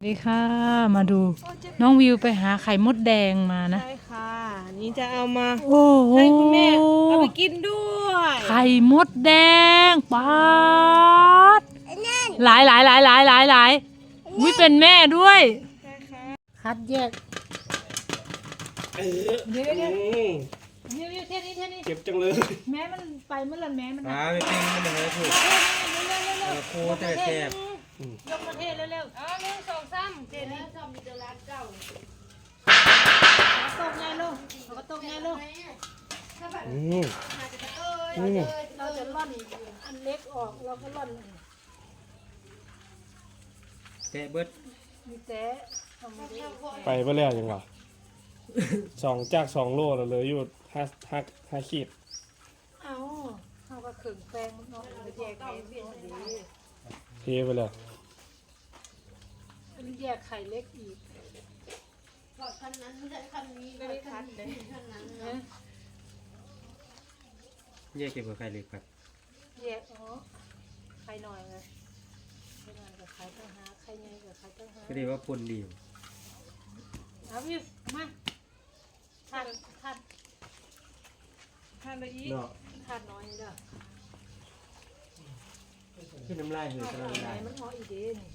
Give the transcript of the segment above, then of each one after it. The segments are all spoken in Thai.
สวัสดีค่ะ มาดูน้องวิวไปหาไข่มดแดงมานะ ใช่ค่ะ นี่จะเอามาโอ้โหให้คุณแม่เอาไปกินด้วย ไข่มดแดงป๊าดหลายหลายหลายหลายหลายหลายวิเป็นแม่ด้วยใช่ค่ะคัดแยกเดี๋ยวเดี๋ยวเดี๋ยวเดี๋ยวเท่นี้เท่นี้เจ็บจังเลย แม่มันไปเมื่อไรแม่มันอ่าไม่เป็นมันเลยถูกเร็วเร็วเร็วเร็วโคตรแซ่บ ยกประเทศเร็วเร็วเอาหนึ่งสองสามเจนี่ตกไงลูกเขาตกไงลูกอืมอืมเราจะร่อนอันเล็กออกเราก็ร่อนแซ่บเบิดมีแต่ทำไม่ได้ไปเมื่อแล้วยังวะสองจากสองโลแล้วเหลยอยู่ห้าห้าห้าขีดเอาเขาก็ขึงแป้งมันเนาะแล้วแยกไข่เนาะดี เทไปแล้วอันนี้แยกไข่เล็กอีกไม่ได้คัดเลยนะแยกเก็บกับไข่เล็กครับแยกอ๋อไข่หน่อยเลยไข่หน่อยกับไข่ตั้งหาไข่ใหญ่กับไข่ตั้งหาก็เรียกว่าปนดีเอาวิวมาทานทานทานเลยอีกเนาะทานน้อยเด้อ ขึ้นน้ำลายหืดตลอดเวลาแม่มันออกอีเด้นี่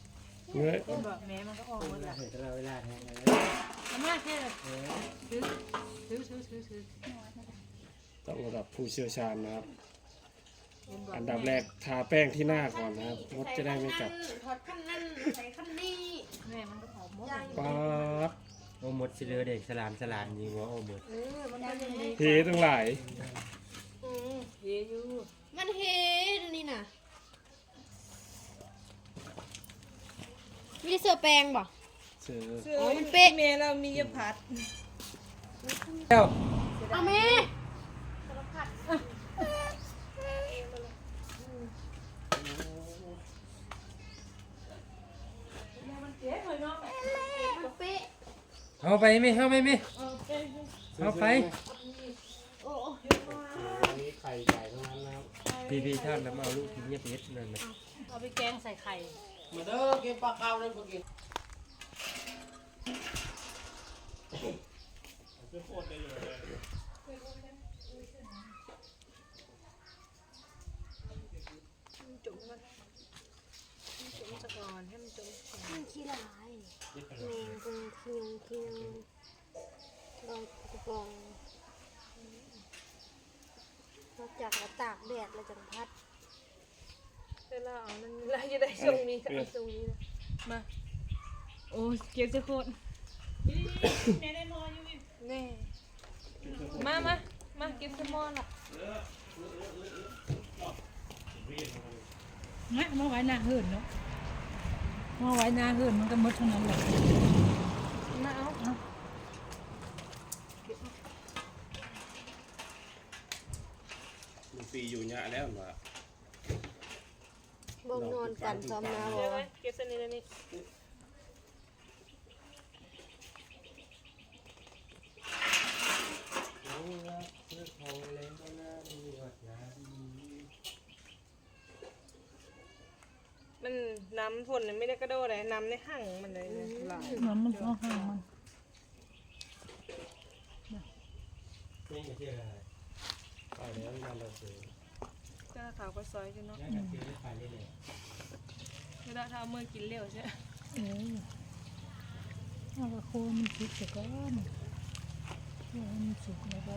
เนื้อเป็นแบบแม่มันก็ออกหมดละหืดตลอดเวลาแทนเลยเอามาแค่ถือถือถือถือถือต้องระดับผู้เชี่ยวชาญนะครับเป็นแบบอันดับแรกทาแป้งที่หน้าก่อนนะครับมดจะได้ไม่กัดถอดขั้นนั้นใส่ขั้นนี้แม่มันก็ออกหมดป๊าบโอ้หมดสิเลอเด็กสลานสลานยิงว่าโอ้หมดเออมันก็ยังดีเทตั้งหลายอืมเฮอยู่มันเฮดนี่น่ะ มีเสื้อแปลงบ่เสือเสื้อมันเป๊ะ เมเรามียาพัดแล้วเอาแม่เอาไปไหมเอาไปไหมเอาไปนี่ไข่ไก่ทั้งนั้นนะครับพี่พี่ท่านน้ำเอาลูกทิ้งเงียบเงียบนั่นนะเอาไปแกงใส่ไข่ มาเด้อกินปลาขาวเลยมากินจุ่มมันจุ่มสะก่อนให้มันจุ่มก่อนมันขี้ลายแมงคงคียงคียงลอยกระปองนอกจากเราตากแดดเราจังพัด เวลาเอานั่นเราจะได้ทรงนี้ก็เอาทรงนี้นะมาโอ้เก็บจะโคตรแม่ได้มออยู่แน่มามามาเก็บจะมอล่ะนะมาไว้หน้าเหินเนาะมาไว้หน้าเหินมันก็หมดเท่านั้นแหละมาเอามันปีอยู่เนี่ยแล้วเหรอ บ่งนอนกันซ้อมนาบเดี๋ยวอไว้เก็บเส้นนี้แล้วนี่มันน้ำฝนน่ะไม่ได้กระโดดเลยน้ำในหั่งมันเลยเนี่ยหลายน้ำมันเข้าห้างมันนี่จะเชื่ออะไรไปแล้วงานเราเจอ เจ้าขาวก็ซอยอยู่เนาะเวลาถ้าเมือกินเร็วใช่ไหมเออเอากระโคนมันสุกเสียก่อนโคนมันสุกแล้วก็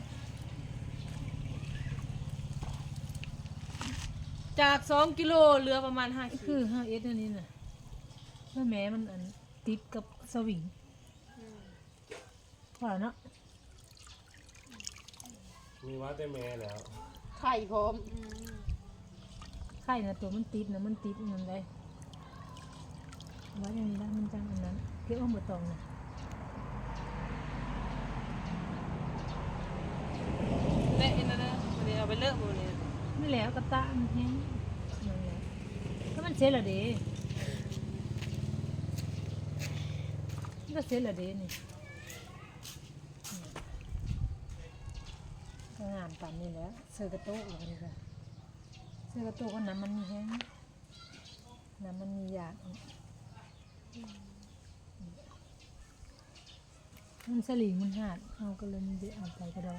จากสองกิโลเหลือประมาณห้าคือห้าเอสอันนี้น่ะแล้วแม้มันอันติดกับสวิงว่าเนาะมีวัดได้แม่แล้วไข่พร้อม ไข่นะตัวมันติดนะมันติดมันได้ไว้อย่างนี้นะมันจังอันนั้นเก็บเอาหมดตองนะเละนะนะวันนี้เอาไปเลิกหมดเลยไม่แล้วกระตะมันแห้งนั่นแหละก็มันเสร็จและเด้มันก็เสร็จและเด้นี่ก็งามปันนี่แหล้วเสื้อกระโต๊ะเหรอนี่ ค่ะเสื้อกระต๊ะก็น้ำมันมีแห้งน้ำมันมีหยาดมันสลิงมันหาดเอาก็เลยมันเดเอาไปก็ได้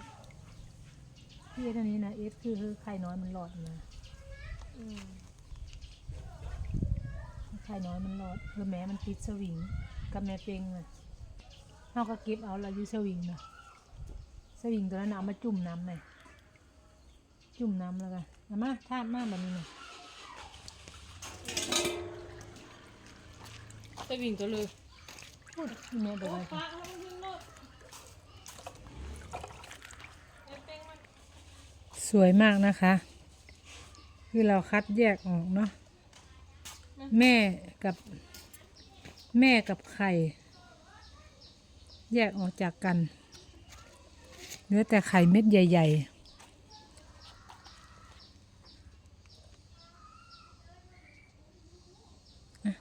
ที่เอสอันนี้นะเอสคือคือไข่น้อยมันหลอดนะอืมไข่น้อยมันหลอดแล้วแม้มันติดสวิงกับแม่เปงนะเราก็เก็บเอาเราอยู่สวิงนะสวิงตัวนั้นเอามาจุ่มน้ำหน่อย จุ่มน้ำแล้วกันเอามาทาดมาแบบนี้นะไปวิ่งตัวเลยพูดที่แม่บอกว่าปลาเอามันวิ่งโลดแม่เป้งมันสวยมากนะคะ คือเราคัดแยกออกเนาะแม่กับแม่กับไข่ แยกออกจากกัน เหลือแต่ไข่เม็ดใหญ่ ๆ อะ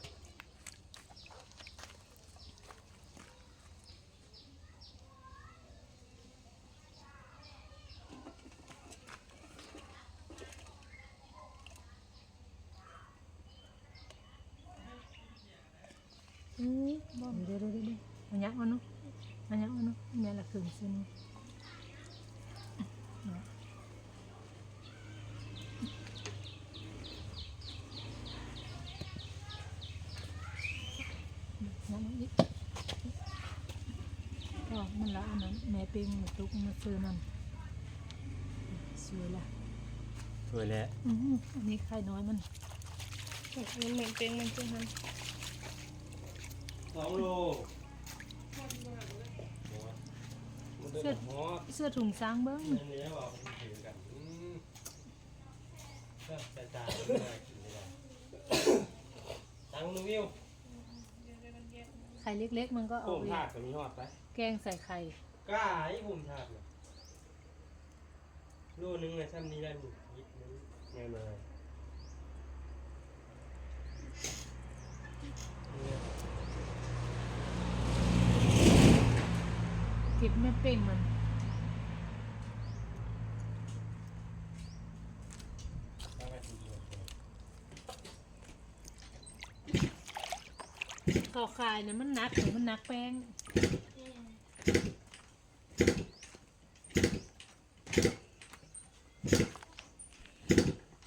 อืมบ่เดี๋ยวเดี๋ยวเดี๋ยวเดี๋ยวอันยักษ์เอาเนาะอันยักษ์เอาเนาะแม่ละครึ่งเส้นเนี่ยนั่นอีก ก็มันละอันนั้นแม่เป็งมาตุกมาซื้อนั่นสวยละสวยแล้วอือหืออันนี้ไข่น้อยมันมันเหมือนเป้งมันใช่ไหมสองโลมันเดินฮอดเสื้อถุงซางเบิ้งอันนี้ว่ามันถือกันอืมก็แต่จานไม่ได้กินไม่ได้ตังค์นูวิวไข่เล็ก ๆ มันก็เอาโป่งไปทาดกับมีฮอดไปแกงใส่ไข่ กล้าไอ้ผมทาดเนี่ยโลนึงเลยซ้ำนี้ได้บุยิบนึงแน่นอนเนี่ยเก็บไม่เป้งมัน เอาไปทีเดียว ข้าวคายเนี่ยมันหนักหรือมันหนักแป้ง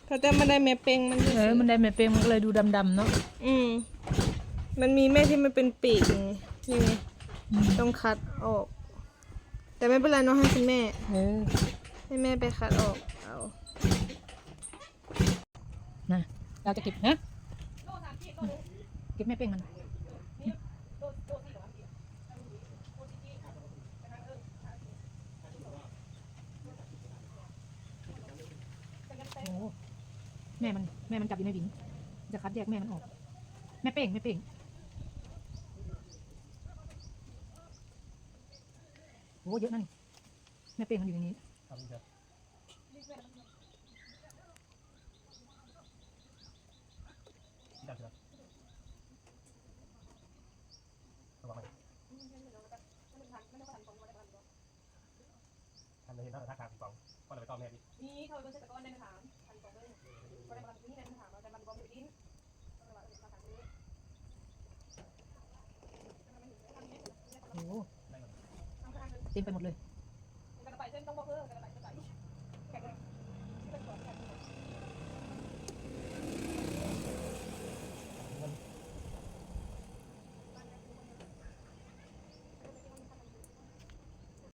เขาจะมาได้แม่เป้งมันเออมันได้ไม่เป้งมันก็เลยดูดำๆเนาะอืม มันมีแม่ที่มันเป็นปีกไงนี่ไงต้องคัดออก แต่ไม่เป็นไรเนาะให้คุณแม่ เออให้แม่ไปคัดออกเอานะเราจะเก็บนะเก็บไม่เป้งมันโอ้ แม่มันแม่มันจับอยู่ในหวิงจะคัดแยกแม่มันออก แม่เป้งแม่เป้งโอ้เยอะนั่นแม่เป้งมันอยู่ในนี้ทำเถอะดับเถอะระวังไว้ทำเลยเห็นหน้าทักทางกองก็เลยไปต้อมแม่ดินี่เขาเป็นเกษตรกรในถามทันกองเลย ก็ได้มาที่นี่นะถามเราแต่มันก็ไม่ดิ้นก็เลยว่าเราทำนี้โอ้โหเต็มไปหมดเลยกระไปเส้นต้องบอกเออกระไป